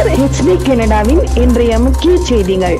HD கனடாவின் இன்றைய முக்கிய செய்திகள்.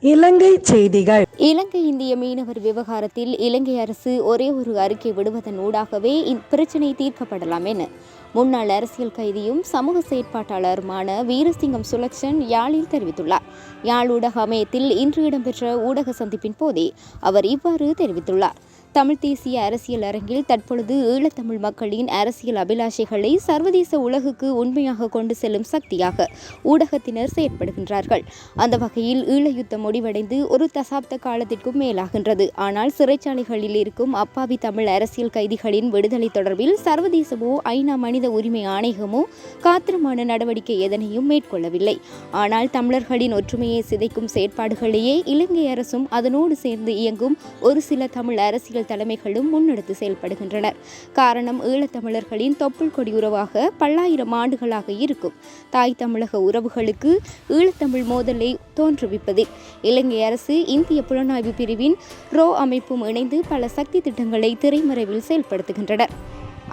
இலங்கை செய்திகள். இலங்கை இந்திய மீனவர் விவகாரத்தில் இலங்கை அரசு ஒரே ஒரு அறிக்கை விடுவதன் ஊடாகவே இப்பிரச்சினை தீர்க்கப்படலாம் என. முன்னாள் அரசியல் கைதியும் சமூக செயற்பாட்டாளருமான வீரசிங்கம் சுலக்ஷன் யாழில் தெரிவித்துள்ளார். யாழ் ஊடக அமையத்தில் இன்று இடம்பெற்ற ஊடக சந்திப்பின் போதே அவர் இவ்வாறு தெரிவித்துள்ளார். தமிழ் தேசிய அரசியல் அரங்கில் தற்பொழுது ஈழத்தமிழ் மக்களின் அரசியல் அபிலாஷைகளை சர்வதேச உலகுக்கு உண்மையாக கொண்டு செல்லும் சக்தியாக ஊடகத்தினர் செயற்படுகின்றார்கள். அந்த வகையில் ஈழ யுத்தம் முடிவடைந்து ஒரு தசாப்த காலத்திற்கும் மேலாகின்றது. ஆனால் சிறைச்சாலைகளில் இருக்கும் அப்பாவி தமிழ் அரசியல் கைதிகளின் விடுதலை தொடர்பில் சர்வதேசமோ ஐநா மனித உரிமை ஆணையமோ காத்திரமான நடவடிக்கை எதனையும் மேற்கொள்ளவில்லை. ஆனால் தமிழர்களின் ஒற்றுமையை சிதைக்கும் செயற்பாடுகளையே இலங்கை அரசும் அதனோடு சேர்ந்து இயங்கும் ஒரு சில தமிழ் அரசியல் தலைமைகளும் முன்னெடுத்து செயல்படுகின்றனர். காரணம் ஈழத்தமிழர்களின் தொப்புள் கொடி உறவாக பல்லாயிரம் ஆண்டுகளாக இருக்கும். தாய் தமிழக உறவுகளுக்கு ஈழத்தமிழ் மோதலை தோன்றுவிப்பதில் இலங்கை அரசு இந்திய புலனாய்வு பிரிவின் ரோ அமைப்பும் இணைந்து பல சக்தி திட்டங்களை திரைமறைவில் செயல்படுத்துகின்றனர்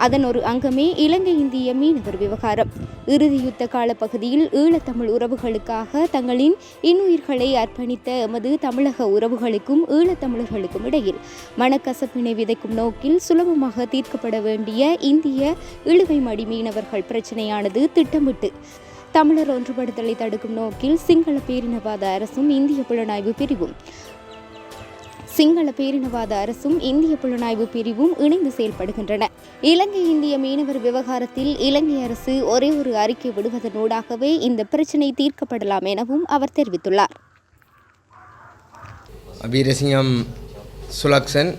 அதன் ஒரு அங்கமே இலங்கை இந்திய மீனவர் விவகாரம். இறுதி யுத்த கால பகுதியில் ஈழத்தமிழ் உறவுகளுக்காக தங்களின் இன்னுயிர்களை அர்ப்பணித்த எமது தமிழக உறவுகளுக்கும் ஈழத்தமிழர்களுக்கும் இடையில் மனக்கசப்பினை விதைக்கும் நோக்கில் சுலபமாக தீர்க்கப்பட வேண்டிய இந்திய இழுவை மடி மீனவர்கள் பிரச்சனையானது திட்டமிட்டு தமிழர் ஒன்றுபடுத்தலை தடுக்கும் நோக்கில் சிங்கள பேரினவாத அரசும் இந்திய புலனாய்வு பிரிவும் சிங்கள பேரினவாத அரசும் இந்திய புலனாய்வு பிரிவும் இணைந்து செயல்படுகின்றன. இலங்கை இந்திய மீனவர் விவகாரத்தில் இலங்கை அரசு ஒரே ஒரு அறிக்கை விடுவதனூடாகவே இந்த பிரச்சினை தீர்க்கப்படலாம் எனவும் அவர் தெரிவித்துள்ளார். வீரசிங்கம் சுலக்ஷன்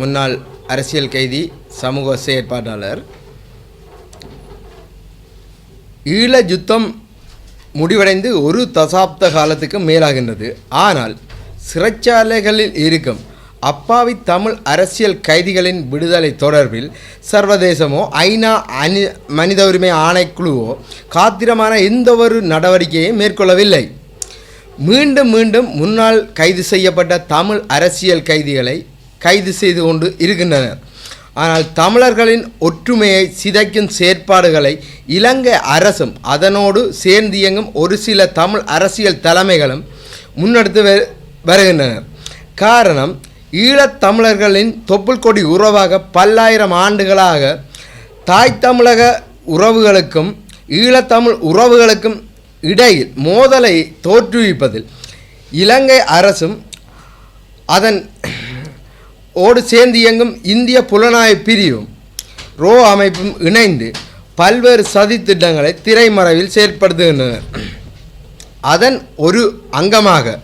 முன்னாள் அரசியல் கைதி சமூக செயற்பாட்டாளர். ஈழ யுத்தம் முடிவடைந்து ஒரு தசாப்த காலத்துக்கு மேலாகின்றது. ஆனால் சிறைச்சாலைகளில் இருக்கும் அப்பாவி தமிழ் அரசியல் கைதிகளின் விடுதலை தொடர்பில் சர்வதேசமோ ஐநா அனி மனித உரிமை ஆணைக்குழுவோ காத்திரமான எந்த ஒரு நடவடிக்கையும் மேற்கொள்ளவில்லை. மீண்டும் மீண்டும் முன்னால் கைது செய்யப்பட்ட தமிழ் அரசியல் கைதிகளை கைது செய்து கொண்டு இருக்கின்றனர். ஆனால் தமிழர்களின் ஒற்றுமையை சிதைக்கும் செயற்பாடுகளை இலங்கை அரசும் அதனோடு சேர்ந்து இயங்கும் ஒரு சில தமிழ் அரசியல் தலைமைகளும் முன்னெடுத்து வ- வருகின்றனர். காரணம் ஈழத்தமிழர்களின் தொப்புள் கொடி உறவாக பல்லாயிரம் ஆண்டுகளாக தாய் தமிழக உறவுகளுக்கும் ஈழத்தமிழ் உறவுகளுக்கும் இடையில் மோதலை தோற்றுவிப்பதில் இலங்கை அரசும் அதன் ஓடு சேர்ந்து இயங்கும் இந்திய புலனாய்வு பிரிவும் ரோ அமைப்பும் இணைந்து பல்வேறு சதித்திட்டங்களை திரைமறைவில் செயற்படுத்துகின்றனர். அதன் ஒரு அங்கமாக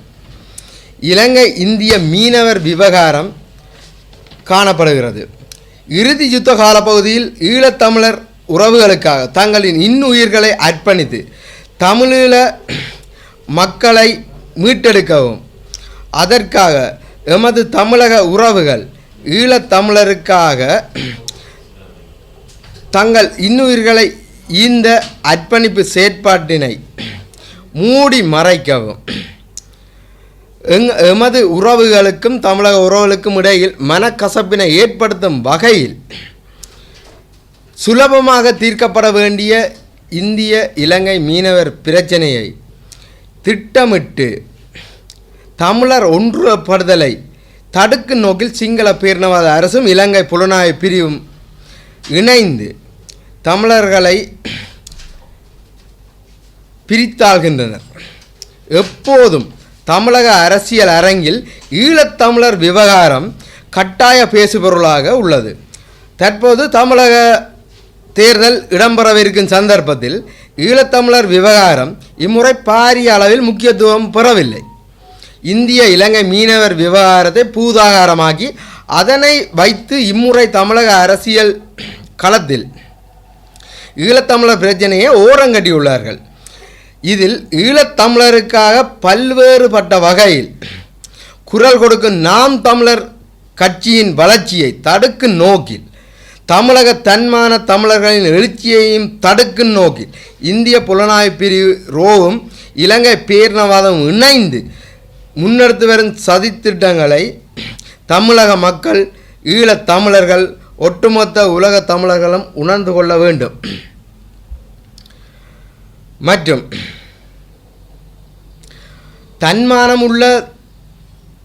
இலங்கை இந்திய மீனவர் விவகாரம் காணப்படுகிறது. இறுதி யுத்த காலப்பகுதியில் ஈழத்தமிழர் உறவுகளுக்காக தங்களின் இன்னுயிர்களை அர்ப்பணித்து தமிழீழ மக்களை மீட்டெடுக்கவும். அதற்காக எமது தமிழக உறவுகள் ஈழத்தமிழருக்காக தங்கள் இன்னுயிர்களை இந்த அர்ப்பணிப்பு செயற்பாட்டினை மூடி மறைக்கவும். எங் எமது உறவுகளுக்கும் தமிழக உறவுகளுக்கும் இடையில் மனக்கசப்பினை ஏற்படுத்தும் வகையில் சுலபமாக தீர்க்கப்பட வேண்டிய இந்திய இலங்கை மீனவர் பிரச்சனையை திட்டமிட்டு தமிழர் ஒன்றுபடுதலை தடுக்கும் நோக்கில் சிங்கள பேரினவாத அரசும் இலங்கை புலனாய்வு பிரிவும் இணைந்து தமிழர்களை பிரித்தாள்கின்றனர். எப்போதும் தமிழக அரசியல் அரங்கில் ஈழத்தமிழர் விவகாரம் கட்டாய பேசுபொருளாக உள்ளது. தற்போது தமிழக தேர்தல் இடம்பெறவிருக்கும் சந்தர்ப்பத்தில் ஈழத்தமிழர் விவகாரம் இம்முறை பாரிய அளவில் முக்கியத்துவம் பெறவில்லை. இந்திய இலங்கை மீனவர் விவகாரத்தை பூதாகாரமாக்கி அதனை வைத்து இம்முறை தமிழக அரசியல் களத்தில் ஈழத்தமிழர் பிரச்சனையை ஓரங்கட்டியுள்ளார்கள். இதில் ஈழத்தமிழருக்காக பல்வேறுபட்ட வகையில் குரல் கொடுக்கும் நாம் தமிழர் கட்சியின் வளர்ச்சியை தடுக்கும் நோக்கில் தமிழக தன்மான தமிழர்களின் எழுச்சியையும் தடுக்கும் நோக்கில் இந்திய புலனாய்வு பிரிவு ரோவும் இலங்கை பேரினவாதம் இணைந்து முன்னெடுத்து வரும் சதித்திட்டங்களை தமிழக மக்கள் ஈழத் தமிழர்கள் ஒட்டுமொத்த உலக தமிழர்களும் உணர்ந்து கொள்ள வேண்டும். மற்றும் தன்மானமுள்ள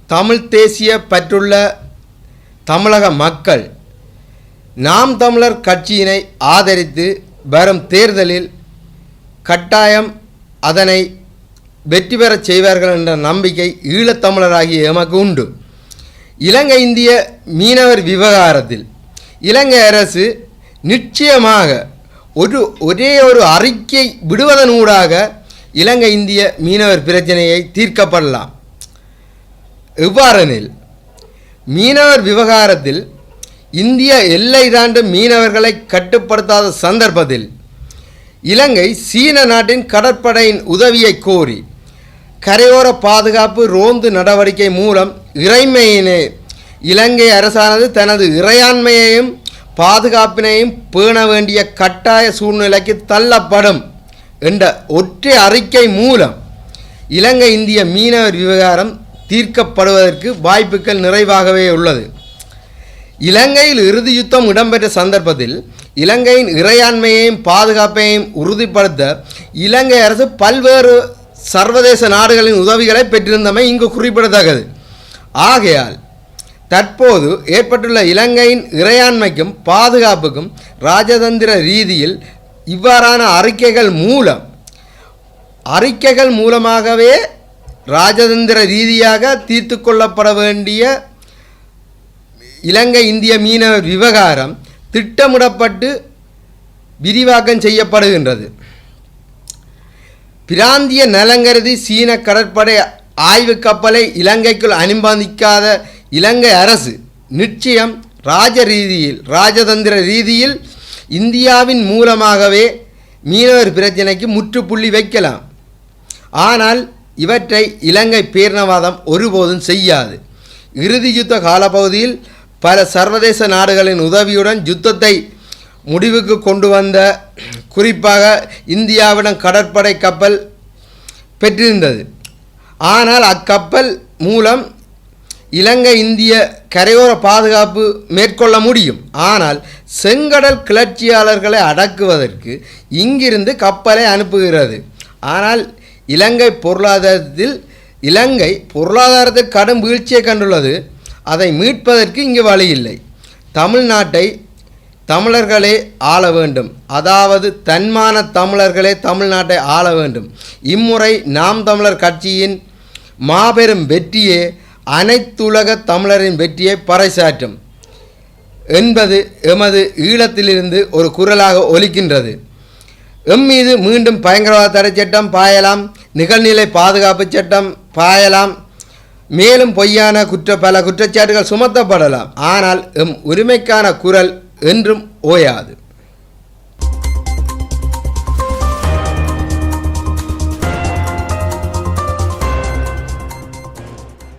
தமிழ் தேசிய பற்றுள்ள தமிழக மக்கள் நாம் தமிழர் கட்சியினை ஆதரித்து வரும் தேர்தலில் கட்டாயம் அதனை வெற்றி பெறச் செய்வார்கள் என்ற நம்பிக்கை ஈழத்தமிழராகிய எமக்கு உண்டு. இலங்கை இந்திய மீனவர் விவகாரத்தில் இலங்கை அரசு நிச்சயமாக ஒரு ஒரே ஒரு அறிக்கை விடுவதனூடாக இலங்கை இந்திய மீனவர் பிரச்சனையை தீர்க்கப்படலாம். எவ்வாறெனில் மீனவர் விவகாரத்தில் இந்திய எல்லை தாண்டும் மீனவர்களை கட்டுப்படுத்தாத சந்தர்ப்பத்தில் இலங்கை சீன நாட்டின் கடற்படையின் உதவியை கோரி கரையோர பாதுகாப்பு ரோந்து நடவடிக்கை மூலம் இறைமையினை இலங்கை அரசானது தனது இறையாண்மையையும் பாதுகாப்பினையும் பேண வேண்டிய கட்டாய சூழ்நிலைக்கு தள்ளப்படும் என்ற ஒற்றை அறிக்கை மூலம் இலங்கை இந்திய மீனவர் விவகாரம் தீர்க்கப்படுவதற்கு வாய்ப்புகள் நிறைவாகவே உள்ளது. இலங்கையில் இறுதி யுத்தம் இடம்பெற்ற சந்தர்ப்பத்தில் இலங்கையின் இறையாண்மையையும் பாதுகாப்பையும் உறுதிப்படுத்த இலங்கை அரசு பல்வேறு சர்வதேச நாடுகளின் உதவிகளை பெற்றிருந்தமை இங்கு குறிப்பிடத்தக்கது. ஆகையால் தற்போது ஏற்பட்டுள்ள இலங்கையின் இறையாண்மைக்கும் பாதுகாப்புக்கும் ராஜதந்திர ரீதியில் இவ்வாறான அறிக்கைகள் மூலம் அறிக்கைகள் மூலமாகவே ராஜதந்திர ரீதியாக தீர்த்து கொள்ளப்பட வேண்டிய இலங்கை இந்திய மீனவர் விவகாரம் திட்டமிடப்பட்டு விரிவாக்கம் செய்யப்படுகின்றது. பிராந்திய நலங்கருதி சீன கடற்படை ஆய்வு கப்பலை இலங்கைக்குள் அனுமதிக்காத இலங்கை அரசு நிச்சயம் ராஜ ரீதியில் ராஜதந்திர ரீதியில் இந்தியாவின் மூலமாகவே மீனவர் பிரச்சினைக்கு முற்றுப்புள்ளி வைக்கலாம். ஆனால் இவற்றை இலங்கை பேரினவாதம் ஒருபோதும் செய்யாது. இறுதி யுத்த காலப்பகுதியில் பல சர்வதேச நாடுகளின் உதவியுடன் யுத்தத்தை முடிவுக்கு கொண்டு வந்த குறிப்பாக இந்தியாவிடம் கடற்படை கப்பல் பெற்றிருந்தது. ஆனால் அக்கப்பல் மூலம் இலங்கை இந்திய கரையோர பாதுகாப்பு மேற்கொள்ள முடியும். ஆனால் செங்கடல் கிளர்ச்சியாளர்களை அடக்குவதற்கு இங்கிருந்து கப்பலை அனுப்புகிறது. ஆனால் இலங்கை பொருளாதாரத்தில் இலங்கை பொருளாதாரத்தில் கடும் வீழ்ச்சியை கண்டுள்ளது. அதை மீட்பதற்கு இங்கு வழி இல்லை தமிழ்நாட்டை தமிழர்களே ஆள வேண்டும். அதாவது தன்மான தமிழர்களே தமிழ்நாட்டை ஆள வேண்டும். இம்முறை நாம் தமிழர் கட்சியின் மாபெரும் வெற்றியே அனைத்துலக தமிழரின் வெற்றியை பறைசாற்றும் என்பது எமது ஈழத்திலிருந்து ஒரு குரலாக ஒலிக்கின்றது. எம் மீது மீண்டும் பயங்கரவாத தடை சட்டம் பாயலாம் நிகழ்நிலை பாதுகாப்பு சட்டம் பாயலாம் மேலும் பொய்யான குற்ற பல குற்றச்சாட்டுகள் சுமத்தப்படலாம். ஆனால் எம் உரிமைக்கான குரல் என்றும் ஓயாது.